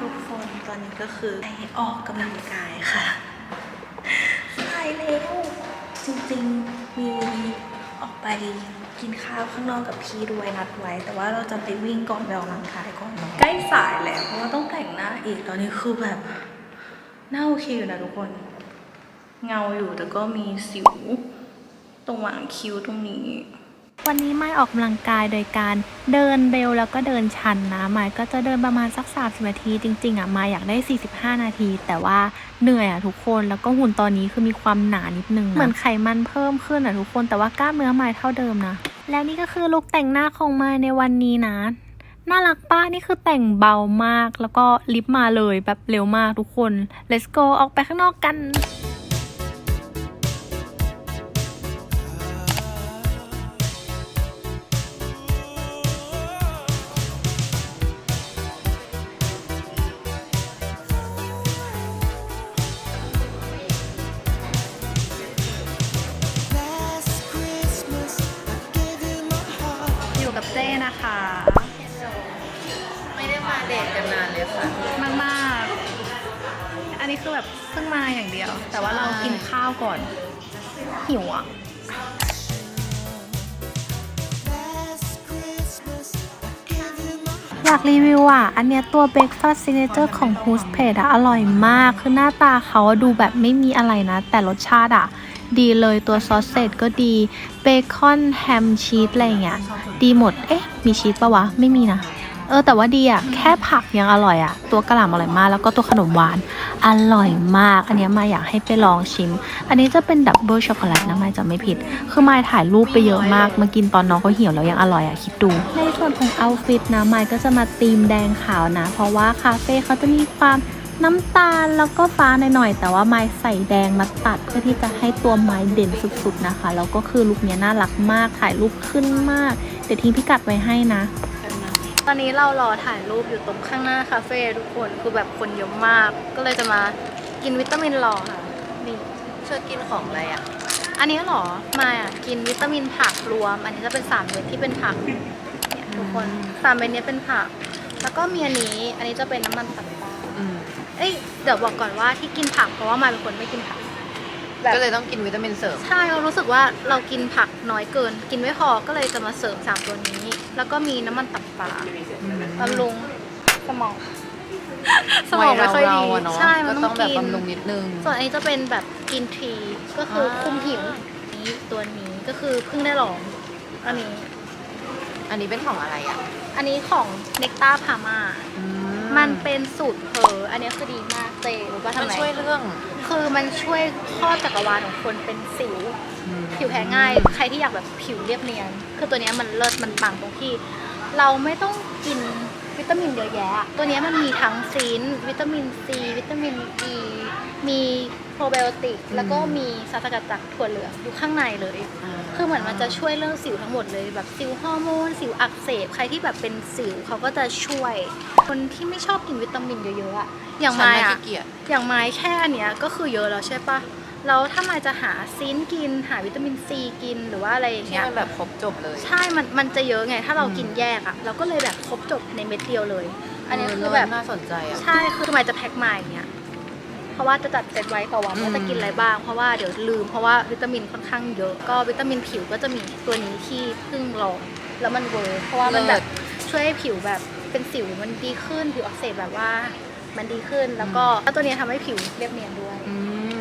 ทุกคนตอนนี้ก็คือไปออกกำลังกายค่ะสายแล้วจริงๆมีออกไปกินข้าวข้างนอกกับพี่ด้วยนัดไว้ แต่ว่าเราจะไปวิ่งก่อนไปออกกำลังกายก่อนเนอะใกล้สายแล้วเพราะว่าต้องแต่งหน้าอีกตอนนี้คือแบบหน้าโอเคอยู่นะทุกคน เงาอยู่แต่ก็มีสิวตรงหว่างคิ้วตรงนี้ วันนี้ไม่ออกกำลังกายโดยการเดินเร็วแล้วก็เดินชันนะมายก็จะเดินประมาณสัก30นาที จริงๆอะมาอยากได้ 45 นาที แต่ว่าเหนื่อยอะทุกคนแล้วก็หุ่นตอนนี้คือมีความหนานิดนึงนะเหมือนไขมันเพิ่มขึ้นอะทุกคนแต่ว่ากล้ามเนื้อมายเท่าเดิมนะและนี่ก็คือลุคแต่งหน้าของมายในวันนี้นะน่ารักป้านี่คือแต่งเบามากแล้วก็ลิปมาเลยแบบเร็วมากทุกคน let's go ออกไปข้างนอกกัน จ้นะคะ ไม่ได้มาเดทกันนานเลยค่ะ มากมากๆอันนี้คือแบบเพิ่งมาอย่างเดียว แต่ว่าเรากินข้าวก่อน หิวอะ Last Christmas, I gave you my heart. อยากรีวิวอะ อันเนี้ยตัว Breakfast Signature ของ h o o s p a d อะอร่อยมาก คือหน้าตาเขาอะดูแบบไม่มีอะไรนะ แต่รสชาติอะ ดีเลยตัวซอสเซจก็ดีเบคอนแฮมชีสอะไรเงี้ยดีหมด เอ๊ะ มีชีสปะวะ ไม่มีนะเออแต่ว่าดีอะแค่ผักยังอร่อยอะตัวกระหล่ำอร่อยมากแล้วก็ตัวขนมหวานอร่อยมาก อันนี้มาอยากให้ไปลองชิม อันนี้จะเป็นดับเบิลช็อกโกแลตนะไม่จะไม่ผิด คือมาถ่ายรูปไปเยอะมากมากินตอนน้องเขาเหี่ยวแล้วยังอร่อยอะคิดดู ในส่วนของเอาฟิตนะไมายก็จะมาตีมแดงขาวนะ เพราะว่าคาเฟ่เขาจะมีความ น้ำตาลแล้วก็ฟ้าหน่อยๆ แต่ว่าไมายใส่แดงมาตัดเพื่อที่จะให้ตัวไม้เด่นสุดๆนะคะ แล้วก็คือลุคนี้น่ารักมาก ถ่ายรูปขึ้นมาก เดี๋ยวทิ้งพิกัดไว้ให้นะ ตอนนี้เรารอถ่ายรูปอยู่ตรงข้างหน้าคาเฟ่ทุกคน คือแบบคนเยอะมาก ก็เลยจะมากินวิตามินรอค่ะ นี่เชื่อกินของอะไรอะ อันนี้หรอ มาอะ กินวิตามินผักรวม อันนี้จะเป็นสามเม็ดที่เป็นผัก เนี่ยทุกคนสามเม็ดเนี้ยเป็นผัก แล้วก็มีอันนี้ อันนี้จะเป็นน้ำมันตับ เอ้ยเดี๋ยวบอกก่อนว่าที่กินผักเพราะว่ามาเป็นคนไม่กินผัก แบบ ก็เลยต้องกินวิตามินเสริม ใช่เรารู้สึกว่าเรากินผักน้อยเกิน กินไม่พอก็เลยจะมาเสริมสามตัวนี้ แล้วก็มีน้ำมันตับปลาบำรุงสมอง สมองไม่ค่อยดีวัเราอะเนาะใช่ก็มันต้ต้อองงแบบกินบำรุงนิดนึง ส่วนอันนี้จะเป็นแบบกินทีก็คืออา คุมหิวนี้ตัวนี้ก็คือเพิ่งได้ลองอันนี้ อันนี้เป็นของอะไรอะอันนี้ของเนกต้าพามามั นเป็นสูตรเพออันนี้คือดีมากเจรู้ป่ะทำมันไมช่วยเรื่อง คือมันช่วยครอบจักรวาลของคนเป็นสิว ผิวแพ้ง่าย ใครที่อยากแบบผิวเรียบเนียน คือตัวเนี้ยมันเลิศมันปังตรงที่ เราไม่ต้องกินวิตามินเยอะแยะ ตัวเนี้ยมันมีทั้งซีน วิตามินซี วิตามินอ e, ีมี โปรไบโอติกแล้วก็มีสารสกัดจากถั่วเหลืองอยู่ข้างในเลย คือเหมือนมันจะช่วยเรื่องสิวทั้งหมดเลยแบบสิวฮอร์โมนสิวอักเสบใครที่แบบเป็นสิวเขาก็จะช่วย คนที่ไม่ชอบกินวิตามินเยอะๆอะอย่างฉันไม้น่ะอะขี้เกียจอย่างไม้แค่อันเนี้ยก็คือเยอะแล้วใช่ปะแล้วถ้าไม้จะหาซินค์กิน หาวิตามินซีกินหรือว่าอะไรอย่างที่เงี้ยมันแบบครบจบเลย ใช่ มันมันจะเยอะไง ถ้าเราอืมกินแยกอะเราก็เลยแบบครบจบในเม็ดเดียวเลย อันนี้เคือแบบน่าสนใจอะใช่คือไม้จะแพ็คมาอย่างเงี้ย เพราะว่าจะจัดเซตไว้ต่อวันอืมว่าจะกินอะไรบ้าง เพราะว่าเดี๋ยวลืมเพราะว่าวิตามินค่อนข้างเยอะ ก็วิตามินผิวก็จะมีตัวนี้ที่เพิ่งลองแล้วมันเวิร์กเพราะว่ามันแบบช่วยให้ผิวแบบเป็นสิวมันดีขึ้นผิวอักเสบแบบว่ามันดีขึ้นแล้วก็แล้วตัวนี้ทำให้ผิวเรียบเนียนด้วยอื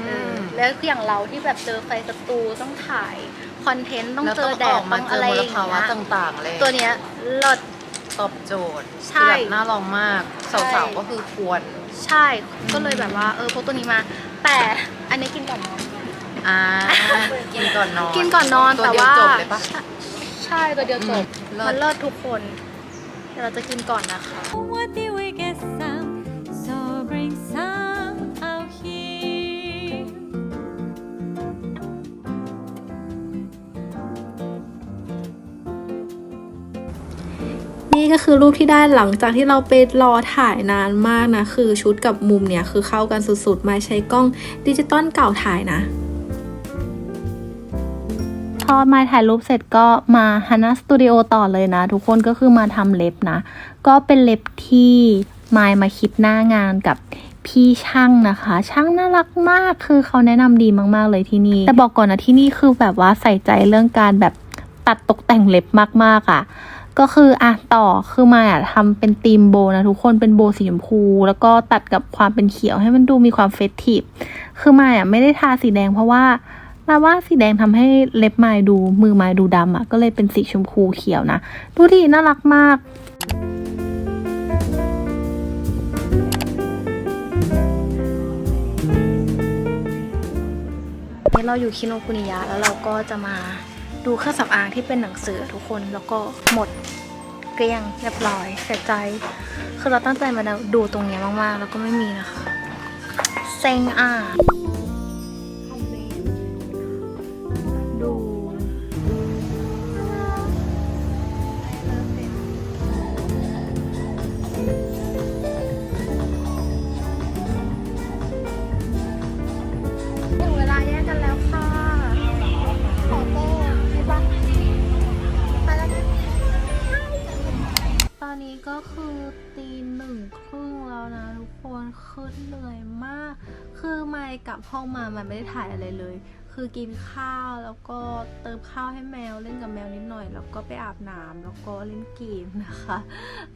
เออมแล้วคืออย่างเราที่แบบเจอไฟศัตรูต้องถ่ายคอนเทนต์ต้องแล้วเจต้อองแดอดอกมาต้องเจอะอไรมอลย่างภาวะเงี้ยต่างๆเลยตัวเนี้ยเลิศตอบโจทย์ใช่คือแบบน่าลองมากใช่สาวๆก็คือควร ใช่ ก็เลยแบบว่าเออพกตัวนี้มา แต่อันนี้กินก่อนนอนอ่ากินก่อนนอนกินก่อนนอนตัวแต่เดียวว่าจบเลยปะใช่ใช่ตัวเดียวจบ อืมเลิศ มันเลิศทุกคนเดี๋ยวเราจะกินก่อนนะคะ What did we get some? So bring some นี่ก็คือรูปที่ได้หลังจากที่เราไปรอถ่ายนานมากนะ คือชุดกับมุมเนี่ยคือเข้ากันสุดๆ มาใช้กล้องดิจิตอลเก่าถ่ายนะพอมาถ่ายรูปเสร็จก็มาฮานาสตูดิโอต่อเลยนะ ทุกคนก็คือมาทำเล็บนะ ก็เป็นเล็บที่มายมาคิดหน้างานกับพี่ช่างนะคะ ช่างน่ารักมากคือเขาแนะนำดีมาก ๆ เลยที่นี่ แต่บอกก่อนนะที่นี่คือแบบว่าใส่ใจเรื่องการแบบตัดตกแต่งเล็บมาก ๆอะ่ะ ก็คืออะต่อคือมาอะทำเป็นธีมโบนะทุกคนเป็นโบสีชมพู แล้วก็ตัดกับความเป็นเขียวให้มันดูมีความเฟสทีฟคือมาอะไม่ได้ทาสีแดงเพราะว่ามาว่าสีแดงทำให้เล็บมาดูมือมาดูดำอะก็เลยเป็นสีชมพูเขียวนะดูดิน่ารักมากนี่เราอยู่คิโนคุนิยะแล้วเราก็จะมา ดูเครื่องสำอางที่เป็นหนังสือทุกคนแล้วก็หมดเกลี้ยงเรียบร้อยเสียใจ คือเราตั้งใจมาดูตรงเนี้ยมากๆ แล้วก็ไม่มีนะคะ เซ็งอะ ก็คือตีหนึ่งครึ่งแล้วนะทุกคนคือเหนื่อยมาก คือไม่กลับห้องมามันไม่ได้ถ่ายอะไรเลย คือกินข้าวแล้วก็เติมข้าวให้แมวเล่นกับแมวนิดหน่อย แล้วก็ไปอาบน้ำแล้วก็เล่นเกมนะคะ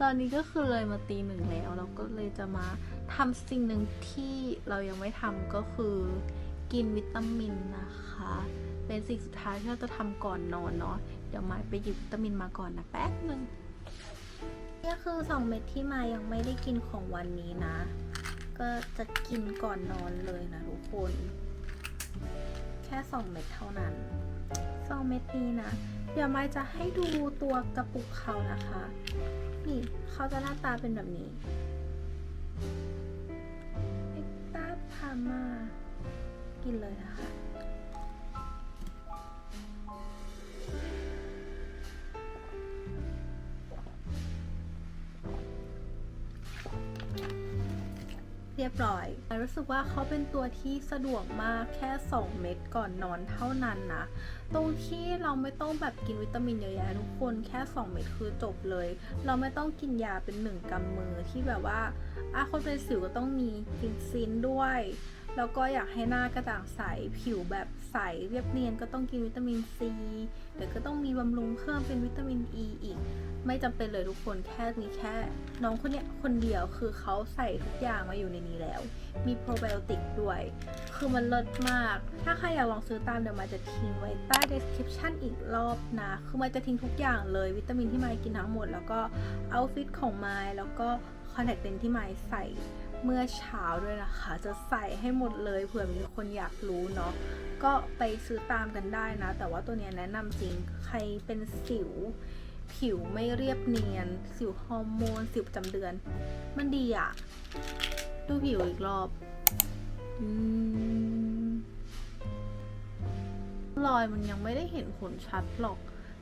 ตอนนี้ก็คือเลยมาตีหนึ่งแล้วเราก็เลยจะมาทำสิ่งหนึ่งที่เรายังไม่ทำก็คือกินวิตามินนะคะ เป็นสิ่งสุดท้ายที่เราจะทำก่อนนอนเนาะเดี๋ยวมาไปหยิบวิตามินมาก่อนนะแป๊บนึง นี่คือ 2 เม็ดที่มายังไม่ได้กินของวันนี้นะ ก็จะกินก่อนนอนเลยนะทุกคน แค่ 2 เม็ดเท่านั้น 2 เม็ดนี้นะ เดี๋ยวมายจะให้ดูตัวกระปุกเขานะคะ นี่เขาจะหน้าตาเป็นแบบนี้เอ็กตาพามา กินเลยนะคะ เรียบร้อยรู้สึกว่าเขาเป็นตัวที่สะดวกมากแค่ 2 เม็ดก่อนนอนเท่านั้นนะ ตรงที่เราไม่ต้องแบบกินวิตามินเยอะแยะทุกคนแค่ 2 เม็ดคือจบเลย เราไม่ต้องกินยาเป็นหนึ่งกำมือที่แบบว่าอะคนเป็นสิวก็ต้องมีกินซินด้วยแล้วก็อยากให้หน้ากระจ่างใส ผิวแบบใสเรียบเนียนก็ต้องกินวิตามินซีเดี๋ยวก็ต้องมีบำรุงเพิ่มเป็นวิตามินอ e ีอีก ไม่จำเป็นเลยทุกคนแค่มีแค่ น้องคนเนี้ยคนเดียวคือเขาใส่ทุกอย่างมาอยู่ในนี้แล้ว มีโปรไบโอติกด้วย คือมันเลิศมาก ถ้าใครอยากลองซื้อตามเดี๋ยวมาจะทิ้งไว้ใต้ description อีกรอบนะ คือมาจะทิ้งทุกอย่างเลยวิตามินที่มากินทั้งหมด แล้วก็เอาฟิตของมาแล้วก็คอนแทคเลนที่มาใส่เมื่อเช้าด้วยนะคะ จะใส่ให้หมดเลยเผื่อมีคนอยากรู้เนาะก็ไปซื้อตามกันได้นะ แต่ว่าตัวเนี้ยแนะนำจริงใครเป็นสิว ผิวไม่เรียบเนียน สิวฮอร์โมน สิวประจำเดือน มันดีอะดูผิวอีกรอบอืมรอยมันยังไม่ได้เห็นผลชัดหรอก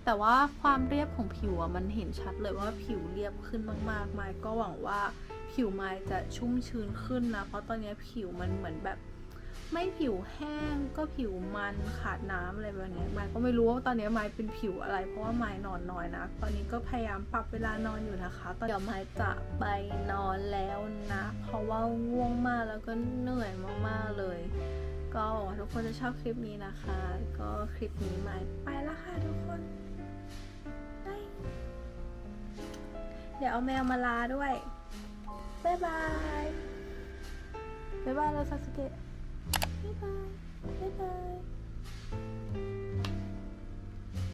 แต่ว่าความเรียบของผิวอะมันเห็นชัดเลยว่าผิวเรียบขึ้นมากๆมายก็หวังว่าผิวมายจะชุ่มชื้นขึ้นนะ เพราะตอนนี้ผิวมันเหมือนแบบ ไม่ผิวแห้งก็ผิวมันขาดน้ำอะไรแบบนี้ไมายก็ไม่รู้ว่าตอนนี้ไมายเป็นผิวอะไร เพราะว่าไมายนอนน้อยนะ ตอนนี้ก็พยายามปรับเวลานอนอยู่นะคะ ตอนเดี๋ยวมายจะไปนอนแล้วนะ เพราะว่าง่วงมากแล้วก็เหนื่อยมากๆเลย ก็ทุกคนจะชอบคลิปนี้นะคะ ก็คลิปนี้ไมายไปล้วค่ะทุกคนเดี๋ยวเอาแมวมาลาด้วย บ๊ายบาย บ๊ายบายแล้วซาสเกะ Bye bye. Bye bye.